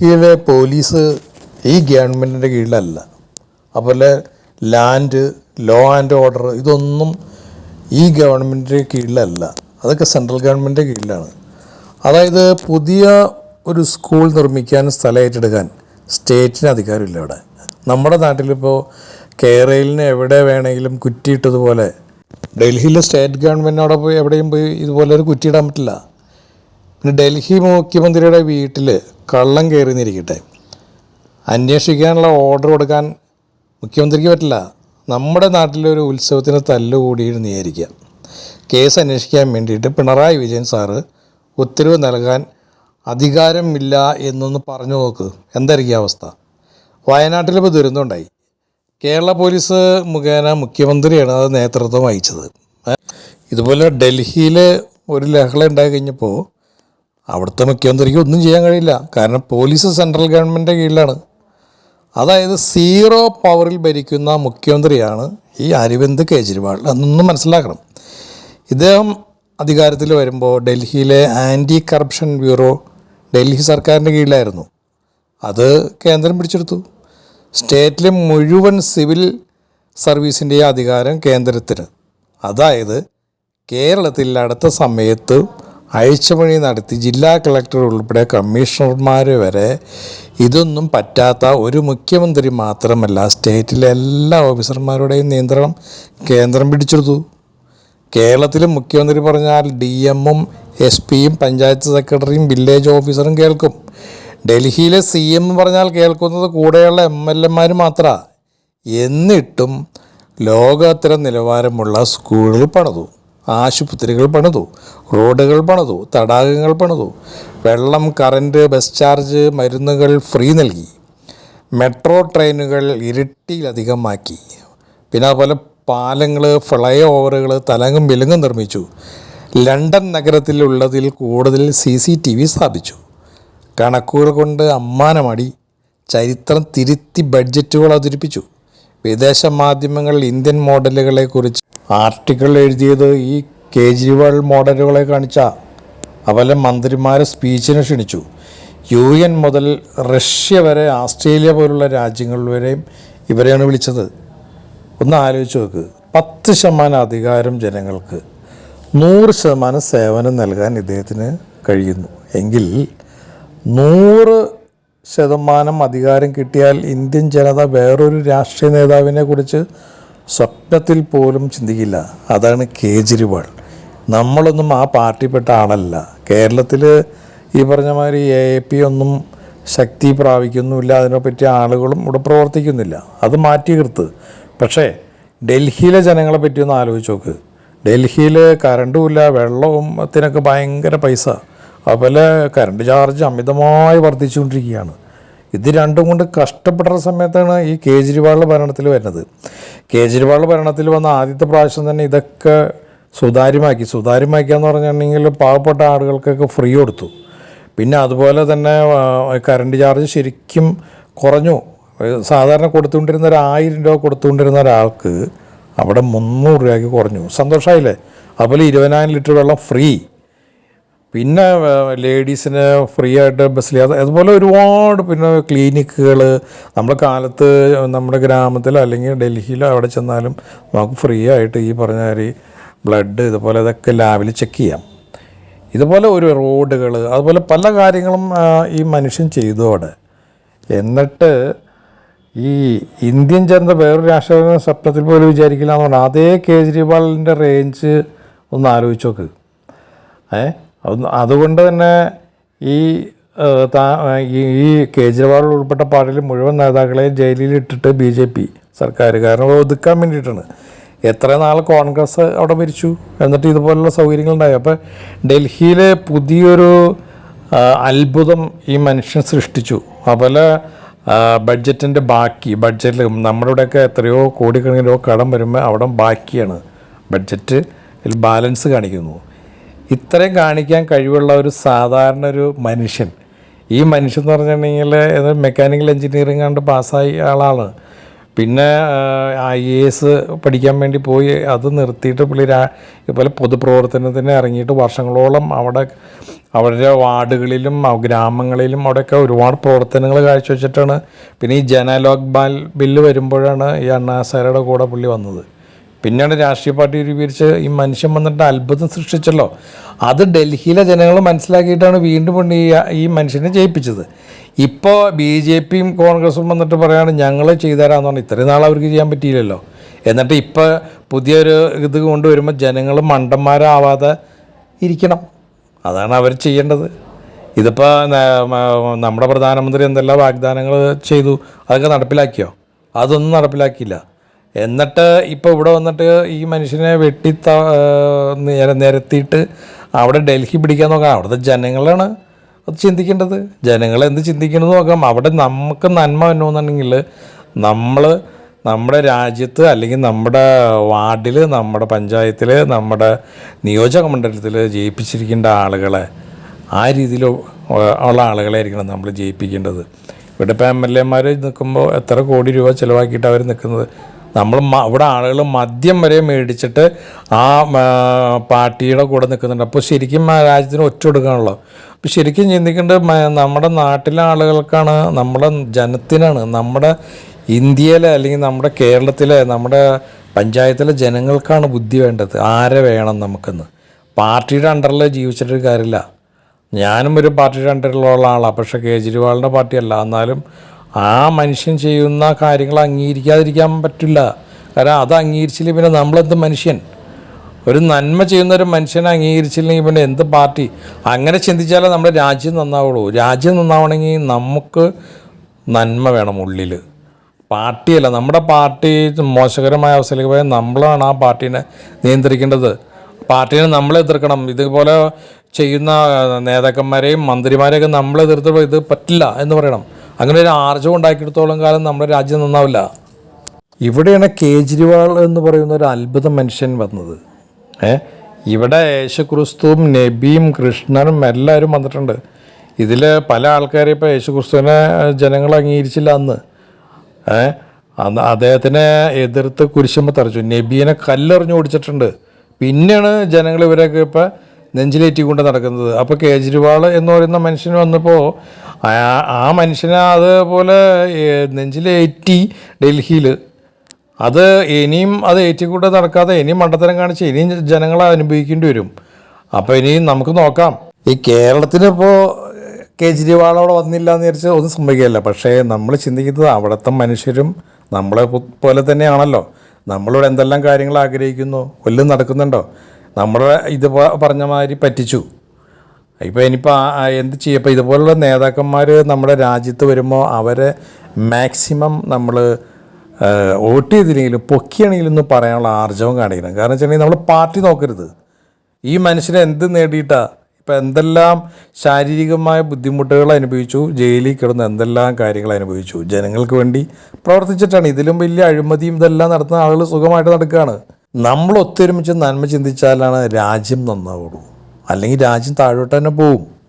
ഡൽഹിയിലെ പോലീസ് ഈ ഗവൺമെന്റിന്റെ കീഴിലല്ല. അതുപോലെ ലാൻഡ് ലോ ആൻഡ് ഓർഡർ ഇതൊന്നും ഈ ഗവൺമെന്റിന്റെ കീഴിലല്ല. അതൊക്കെ സെൻട്രൽ ഗവൺമെന്റിന്റെ കീഴിലാണ്. അതായത് പുതിയ ഒരു സ്കൂൾ നിർമ്മിക്കാൻ സ്ഥലം ഏറ്റെടുക്കാൻ സ്റ്റേറ്റിന് അധികാരമില്ല ഇവിടെ. നമ്മുടെ നാട്ടിലിപ്പോൾ കേരളിന് എവിടെ വേണമെങ്കിലും കുറ്റിയിട്ടതുപോലെ ഡൽഹിയിലെ സ്റ്റേറ്റ് ഗവൺമെന്റിനോടെ പോയി എവിടെയും പോയി ഇതുപോലെ ഒരു കുറ്റിയിടാൻ പറ്റില്ല. പിന്നെ ഡൽഹി മുഖ്യമന്ത്രിയുടെ വീട്ടിൽ കള്ളം കയറിന്നിരിക്കട്ടെ. അന്വേഷിക്കാനുള്ള ഓർഡർ കൊടുക്കാൻ മുഖ്യമന്ത്രിക്ക് പറ്റില്ല. നമ്മുടെ നാട്ടിലൊരു ഉത്സവത്തിന് തല്ലുകൂടി വിചാരിക്കുക. കേസ് അന്വേഷിക്കാൻ വേണ്ടിയിട്ട് പിണറായി വിജയൻ സാറ് ഉത്തരവ് നൽകാൻ അധികാരമില്ല എന്നൊന്ന് പറഞ്ഞു നോക്ക്. എന്തായിരിക്കും അവസ്ഥ? വയനാട്ടിലിപ്പോൾ ദുരന്തമുണ്ടായി. കേരള പോലീസ് മുഖേന മുഖ്യമന്ത്രിയാണ് അത് നേതൃത്വം വഹിച്ചത്. ഇതുപോലെ ഡൽഹിയിൽ ഒരു ലഹള ഉണ്ടായി കഴിഞ്ഞപ്പോൾ അവിടുത്തെ മുഖ്യമന്ത്രിക്ക് ഒന്നും ചെയ്യാൻ കഴിയില്ല. കാരണം പോലീസ് സെൻട്രൽ ഗവൺമെന്റിന്റെ കീഴിലാണ്. അതായത് സീറോ പവറിൽ ഭരിക്കുന്ന മുഖ്യമന്ത്രിയാണ് ഈ അരവിന്ദ് കേജ്രിവാൾ എന്നൊന്നും മനസ്സിലാക്കണം. ഇദ്ദേഹം അധികാരത്തിൽ വരുമ്പോൾ ഡൽഹിയിലെ ആന്റി കറപ്ഷൻ ബ്യൂറോ ഡൽഹി സർക്കാരിന്റെ കീഴിലായിരുന്നു. അത് കേന്ദ്രം പിടിച്ചെടുത്തു. സ്റ്റേറ്റിലെ മുഴുവൻ സിവിൽ സർവീസിന്റെയും അധികാരം കേന്ദ്രത്തിന്. അതായത് കേരളത്തിൽ അടുത്ത സമയത്ത് അഴിച്ചുപണി നടത്തി ജില്ലാ കളക്ടർ ഉൾപ്പെടെ കമ്മീഷണർമാർ വരെ ഇതൊന്നും പറ്റാത്ത ഒരു മുഖ്യമന്ത്രി മാത്രമല്ല സ്റ്റേറ്റിലെ എല്ലാ ഓഫീസർമാരുടെയും നിയന്ത്രണം കേന്ദ്രം പിടിച്ചെടുത്തു. കേരളത്തിലെ മുഖ്യമന്ത്രി പറഞ്ഞാൽ ഡി എമ്മും എസ് പിയും പഞ്ചായത്ത് സെക്രട്ടറിയും വില്ലേജ് ഓഫീസറും കേൾക്കും. ഡൽഹിയിലെ സി എം പറഞ്ഞാൽ കേൾക്കുന്നത് കൂടെയുള്ള എം എൽ എമാർ മാത്രമാണ് എന്നിട്ടും ലോകോത്തര നിലവാരമുള്ള സ്കൂളുകൾ പണിതു. ആശുപത്രികൾ പണിതു റോഡുകൾ പണിതു തടാകങ്ങൾ പണിതു. വെള്ളം കറണ്ട് ബസ് ചാർജ് മരുന്നുകൾ ഫ്രീ നൽകി. മെട്രോ ട്രെയിനുകൾ ഇരട്ടിയിലധികമാക്കി. പിന്നെ അതുപോലെ പാലങ്ങൾ ഫ്ലൈ ഓവറുകൾ തലങ്ങും വിലങ്ങും നിർമ്മിച്ചു. ലണ്ടൻ നഗരത്തിലുള്ളതിൽ കൂടുതൽ സി സി ടി വി സ്ഥാപിച്ചു. കണക്കുകൾ കൊണ്ട് അമ്മാനമടി ചരിത്രം തിരുത്തി ബഡ്ജറ്റുകൾ അവതരിപ്പിച്ചു. വിദേശ മാധ്യമങ്ങൾ ഇന്ത്യൻ മോഡലുകളെക്കുറിച്ച് ആർട്ടിക്കിൾ എഴുതിയത് ഈ കേജ്രിവാൾ മോഡലുകളെ കാണിച്ച അവലെ മന്ത്രിമാരെ സ്പീച്ചിന് ക്ഷണിച്ചു. യു എൻ മുതൽ റഷ്യ വരെ ആസ്ട്രേലിയ പോലുള്ള രാജ്യങ്ങൾ വരെയും ഇവരെയാണ് വിളിച്ചത്. ഒന്ന് ആലോചിച്ച് നോക്ക്. പത്ത് ശതമാനം അധികാരം ജനങ്ങൾക്ക് നൂറ് ശതമാനം സേവനം നൽകാൻ ഇദ്ദേഹത്തിന് കഴിയുന്നു. എങ്കിൽ നൂറ് ശതമാനം അധികാരം കിട്ടിയാൽ ഇന്ത്യൻ ജനത വേറൊരു രാഷ്ട്രീയ നേതാവിനെ കുറിച്ച് സ്വപ്നത്തിൽ പോലും ചിന്തിക്കില്ല. അതാണ് കേജ്രിവാൾ. നമ്മളൊന്നും ആ പാർട്ടിപ്പെട്ട ആളല്ല. കേരളത്തിൽ ഈ പറഞ്ഞ മാതിരി എ എ പി ഒന്നും ശക്തി പ്രാപിക്കുന്നുമില്ല. അതിനെപ്പറ്റി ആളുകളും ഇവിടെ പ്രവർത്തിക്കുന്നില്ല. അത് മാറ്റി നിർത്ത്. പക്ഷേ ഡൽഹിയിലെ ജനങ്ങളെ പറ്റി ഒന്ന് ആലോചിച്ച് നോക്ക്. ഡൽഹിയിൽ കറണ്ടുമില്ല അതിനൊക്കെ ഭയങ്കര പൈസ. അതുപോലെ കറണ്ട് ചാർജ് അമിതമായി വർദ്ധിച്ചുകൊണ്ടിരിക്കുകയാണ്. ഇത് രണ്ടും കൊണ്ട് കഷ്ടപ്പെടുന്ന സമയത്താണ് ഈ കേജ്രിവാൾ ഭരണത്തിൽ വരുന്നത്. കേജ്രിവാൾ ഭരണത്തിൽ വന്ന ആദ്യത്തെ പ്രാവശ്യം തന്നെ ഇതൊക്കെ സുതാര്യമാക്കി. സുതാര്യമാക്കുക എന്ന് പറഞ്ഞിട്ടുണ്ടെങ്കിൽ പാവപ്പെട്ട ആളുകൾക്കൊക്കെ ഫ്രീ കൊടുത്തു. പിന്നെ അതുപോലെ തന്നെ കറണ്ട് ചാർജ് ശരിക്കും കുറഞ്ഞു. സാധാരണ കൊടുത്തുകൊണ്ടിരുന്ന ഒരു ആയിരം രൂപ കൊടുത്തുകൊണ്ടിരുന്ന ഒരാൾക്ക് അവിടെ മുന്നൂറ് രൂപയ്ക്ക് കുറഞ്ഞു. സന്തോഷമായില്ലേ? അതുപോലെ ഇരുപതിനായിരം ലിറ്റർ വെള്ളം ഫ്രീ പിന്നെ ലേഡീസിന് ഫ്രീ ആയിട്ട് ബസ്സിൽ അത് അതുപോലെ ഒരുപാട് പിന്നെ ക്ലിനിക്കുകൾ നമ്മുടെ കാലത്ത് നമ്മുടെ ഗ്രാമത്തിലോ അല്ലെങ്കിൽ ഡൽഹിയിലോ അവിടെ ചെന്നാലും നമുക്ക് ഫ്രീ ആയിട്ട് ഈ പറഞ്ഞ മാതിരി ബ്ലഡ് ഇതുപോലെ ഇതൊക്കെ ലാബിൽ ചെക്ക് ചെയ്യാം. ഇതുപോലെ ഒരു റോഡുകൾ അതുപോലെ പല കാര്യങ്ങളും ഈ മനുഷ്യൻ ചെയ്തു അവിടെ. എന്നിട്ട് ഈ ഇന്ത്യൻ ജനത വേറൊരു രാഷ്ട്രീയ സ്വപ്നത്തിൽ പോലും വിചാരിക്കില്ല എന്ന് അതേ കേജ്രിവാളിന്റെ റേഞ്ച് ഒന്ന് ആലോചിച്ച് നോക്ക്. ഏ? അത് അതുകൊണ്ട് തന്നെ ഈ ഈ കേജ്രിവാൾ ഉൾപ്പെട്ട പാർട്ടിയിൽ മുഴുവൻ നേതാക്കളെയും ജയിലിൽ ഇട്ടിട്ട് ബി ജെ പി സർക്കാർ കാരണം ഒതുക്കാൻ വേണ്ടിയിട്ടാണ്. എത്ര നാൾ കോൺഗ്രസ് അവിടെ ഭരിച്ചു? എന്നിട്ട് ഇതുപോലുള്ള സൗകര്യങ്ങളുണ്ടായി അപ്പോൾ ഡൽഹിയിലെ പുതിയൊരു അത്ഭുതം ഈ മനുഷ്യൻ സൃഷ്ടിച്ചു. അതുപോലെ ബഡ്ജറ്റിന്റെ ബാക്കി ബഡ്ജറ്റിൽ നമ്മുടെ ഇവിടെയൊക്കെ എത്രയോ കോടിക്കണക്കിന് കടം വരുമ്പോൾ അവിടെ ബാക്കിയാണ്. ബഡ്ജറ്റ് ബാലൻസ് കാണിക്കുന്നു. ഇത്രയും കാണിക്കാൻ കഴിവുള്ള ഒരു സാധാരണ ഒരു മനുഷ്യൻ. ഈ മനുഷ്യൻ എന്ന് പറഞ്ഞിട്ടുണ്ടെങ്കിൽ മെക്കാനിക്കൽ എഞ്ചിനീയറിംഗ് കണ്ട് പാസ്സായ ആളാണ്. പിന്നെ ഐ എ എസ് പഠിക്കാൻ വേണ്ടി പോയി അത് നിർത്തിയിട്ട് പുള്ളി രാ ഇതുപോലെ പൊതുപ്രവർത്തനത്തിന് ഇറങ്ങിയിട്ട് വർഷങ്ങളോളം അവിടെ അവരുടെ വാർഡുകളിലും ഗ്രാമങ്ങളിലും അവിടെയൊക്കെ ഒരുപാട് പ്രവർത്തനങ്ങൾ കാഴ്ചവെച്ചിട്ടാണ്. പിന്നെ ഈ ജനലോക് ബാൽ ബില്ല് വരുമ്പോഴാണ് ഈ അണ്ണാസാരയുടെ കൂടെ പുള്ളി വന്നത്. പിന്നെയാണ് രാഷ്ട്രീയ പാർട്ടി രൂപീകരിച്ച് ഈ മനുഷ്യൻ വന്നിട്ട് അത്ഭുതം സൃഷ്ടിച്ചല്ലോ. അത് ഡൽഹിയിലെ ജനങ്ങൾ മനസ്സിലാക്കിയിട്ടാണ് വീണ്ടും കൊണ്ട് ഈ ഈ മനുഷ്യനെ ജയിപ്പിച്ചത്. ഇപ്പോൾ ബി ജെ പിയും കോൺഗ്രസും വന്നിട്ട് പറയുകയാണ് ഞങ്ങൾ ചെയ്തുതരാമെന്ന് പറഞ്ഞു ഇത്രയും നാൾ അവർക്ക് ചെയ്യാൻ പറ്റിയില്ലല്ലോ. എന്നിട്ട് ഇപ്പോൾ പുതിയൊരു ഇത് കൊണ്ടുവരുമ്പോൾ ജനങ്ങൾ മണ്ടന്മാരാവാതെ ഇരിക്കണം. അതാണ് അവർ ചെയ്യേണ്ടത്. ഇതിപ്പോൾ നമ്മുടെ പ്രധാനമന്ത്രി എന്തെല്ലാം വാഗ്ദാനങ്ങൾ ചെയ്തു? അതൊക്കെ നടപ്പിലാക്കിയോ? അതൊന്നും നടപ്പിലാക്കിയില്ല. എന്നിട്ട് ഇപ്പോൾ ഇവിടെ വന്നിട്ട് ഈ മനുഷ്യനെ വെട്ടി നിരത്തിയിട്ട് അവിടെ ഡൽഹി പിടിക്കാൻ നോക്കാം. അവിടുത്തെ ജനങ്ങളാണ് അത് ചിന്തിക്കേണ്ടത്. ജനങ്ങൾ എന്ത് ചിന്തിക്കണമെന്ന് നോക്കാം. അവിടെ നമുക്ക് നന്മ എന്നുണ്ടെങ്കിൽ നമ്മൾ നമ്മുടെ രാജ്യത്ത് അല്ലെങ്കിൽ നമ്മുടെ വാർഡിൽ നമ്മുടെ പഞ്ചായത്തിൽ നമ്മുടെ നിയോജക മണ്ഡലത്തിൽ ജയിപ്പിച്ചിരിക്കേണ്ട ആളുകളെ ആ രീതിയിൽ ഉള്ള ആളുകളായിരിക്കണം നമ്മൾ ജയിപ്പിക്കേണ്ടത്. ഇവിടെ ഇപ്പോൾ എം എൽ എമാർ നിൽക്കുമ്പോൾ എത്ര കോടി രൂപ ചിലവാക്കിയിട്ട് അവർ നിൽക്കുന്നത്? നമ്മൾ ഇവിടെ ആളുകൾ മദ്യം വരെ മേടിച്ചിട്ട് ആ ആ, പാർട്ടിയുടെ കൂടെ നിൽക്കുന്നുണ്ട്. അപ്പോൾ ശരിക്കും ആ രാജ്യത്തിന് ഒറ്റ കൊടുക്കാണല്ലോ അപ്പോൾ ശരിക്കും ചിന്തിക്കേണ്ടത് നമ്മുടെ നാട്ടിലെ ആളുകൾക്കാണ് നമ്മുടെ ജനത്തിനാണ് നമ്മുടെ ഇന്ത്യയിലെ അല്ലെങ്കിൽ നമ്മുടെ കേരളത്തിലെ നമ്മുടെ പഞ്ചായത്തിലെ ജനങ്ങൾക്കാണ് ബുദ്ധി വേണ്ടത്. ആരെ വേണം നമുക്കെന്ന്. പാർട്ടിയുടെ അണ്ടറിൽ ജീവിച്ചിട്ടൊരു കാര്യമില്ല. ഞാനും ഒരു പാർട്ടിയുടെ അണ്ടറിലുള്ള ആളാണ്. പക്ഷേ കേജ്രിവാളിന്റെ പാർട്ടിയല്ല. എന്നാലും ആ മനുഷ്യൻ ചെയ്യുന്ന കാര്യങ്ങൾ അംഗീകരിക്കാതിരിക്കാൻ പറ്റില്ല. കാരണം അത് അംഗീകരിച്ചില്ല പിന്നെ നമ്മളെന്ത് മനുഷ്യൻ? ഒരു നന്മ ചെയ്യുന്ന ഒരു മനുഷ്യനെ അംഗീകരിച്ചില്ലെങ്കിൽ പിന്നെ എന്ത് പാർട്ടി? അങ്ങനെ ചിന്തിച്ചാലേ നമ്മുടെ രാജ്യം നന്നാവുള്ളൂ. രാജ്യം നന്നാവണമെങ്കിൽ നമുക്ക് നന്മ വേണം ഉള്ളിൽ പാർട്ടിയല്ല. നമ്മുടെ പാർട്ടി മോശകരമായ അവസ്ഥയിലേക്ക് പോയാൽ നമ്മളാണ് ആ പാർട്ടീനെ നിയന്ത്രിക്കേണ്ടത്. പാർട്ടീനെ നമ്മൾ എതിർക്കണം. ഇതുപോലെ ചെയ്യുന്ന നേതാക്കന്മാരെയും മന്ത്രിമാരെയൊക്കെ നമ്മൾ എതിർത്തപ്പോൾ ഇത് പറ്റില്ല എന്ന് പറയണം. അങ്ങനെ ഒരു ആർജവം ഉണ്ടാക്കിയെടുത്തോളം കാലം നമ്മുടെ രാജ്യം നന്നാവില്ല. ഇവിടെയാണ് കേജ്രിവാൾ എന്ന് പറയുന്ന ഒരു അത്ഭുത മനുഷ്യൻ വന്നത്. ഏ? ഇവിടെ യേശുക്രിസ്തുവും നബിയും കൃഷ്ണനും എല്ലാവരും വന്നിട്ടുണ്ട്. ഇതിൽ പല ആൾക്കാരും ഇപ്പോൾ യേശുക്രിസ്തുവിനെ ജനങ്ങൾ അംഗീകരിച്ചില്ല അന്ന്. ഏ? അന്ന് അദ്ദേഹത്തിനെ എതിർത്ത് കുരിശുമ്പോൾ തറച്ചു. നബീനെ കല്ലെറിഞ്ഞ് ഓടിച്ചിട്ടുണ്ട്. പിന്നെയാണ് ജനങ്ങൾ ഇവരൊക്കെ ഇപ്പം നെഞ്ചിലേറ്റിക്കൊണ്ട് നടക്കുന്നത്. അപ്പോൾ കേജ്രിവാൾ എന്ന് പറയുന്ന മനുഷ്യൻ വന്നപ്പോൾ ആ- മനുഷ്യനെ അതുപോലെ നെഞ്ചിലേറ്റി ഡൽഹിയിൽ അത് ഇനിയും അത് ഏറ്റിക്കൂടെ നടക്കാതെ ഇനിയും മണ്ടത്തരം കാണിച്ച് ഇനിയും ജനങ്ങളെ അനുഭവിക്കേണ്ടി വരും. അപ്പോൾ ഇനിയും നമുക്ക് നോക്കാം. ഈ കേരളത്തിനിപ്പോൾ കേജ്രിവാളോടെ വന്നില്ല എന്ന് വിചാരിച്ച് ഒന്നും സംഭവിക്കില്ല പക്ഷേ നമ്മൾ ചിന്തിക്കുന്നത് അവിടുത്തെ മനുഷ്യരും നമ്മളെ പോലെ തന്നെയാണല്ലോ. നമ്മളോട് എന്തെല്ലാം കാര്യങ്ങൾ ആഗ്രഹിക്കുന്നു വല്ലതും നടക്കുന്നുണ്ടോ? നമ്മളെ ഇത് പറഞ്ഞ മാതിരി പറ്റിച്ചു. ഇപ്പോൾ ഇനിയിപ്പോൾ എന്ത് ചെയ്യും? ഇപ്പോൾ ഇതുപോലുള്ള നേതാക്കന്മാർ നമ്മുടെ രാജ്യത്ത് വരുമ്പോൾ അവരെ മാക്സിമം നമ്മൾ വോട്ട് ചെയ്തില്ലെങ്കിലും പൊക്കിയാണെങ്കിലും ഒന്ന് പറയാനുള്ള ആർജവം കാണിക്കണം. കാരണം വെച്ചിട്ടുണ്ടെങ്കിൽ നമ്മൾ പാർട്ടി നോക്കരുത്. ഈ മനുഷ്യനെ എന്ത് നേടിയിട്ടാണ് ഇപ്പം എന്തെല്ലാം ശാരീരികമായ ബുദ്ധിമുട്ടുകൾ അനുഭവിച്ചു? ജയിലിൽ കിടന്ന് എന്തെല്ലാം കാര്യങ്ങൾ അനുഭവിച്ചു? ജനങ്ങൾക്ക് വേണ്ടി പ്രവർത്തിച്ചിട്ടാണ്. ഇതിലും വലിയ അഴിമതിയും ഇതെല്ലാം നടത്തുന്ന ആളുകൾ സുഖമായിട്ട് നടക്കുകയാണ്. നമ്മൾ ഒത്തൊരുമിച്ച് നന്മ ചിന്തിച്ചാലാണ് രാജ്യം നന്നാവുള്ളൂ. അല്ലെങ്കിൽ രാജ്യം താഴോട്ട് തന്നെ പോവും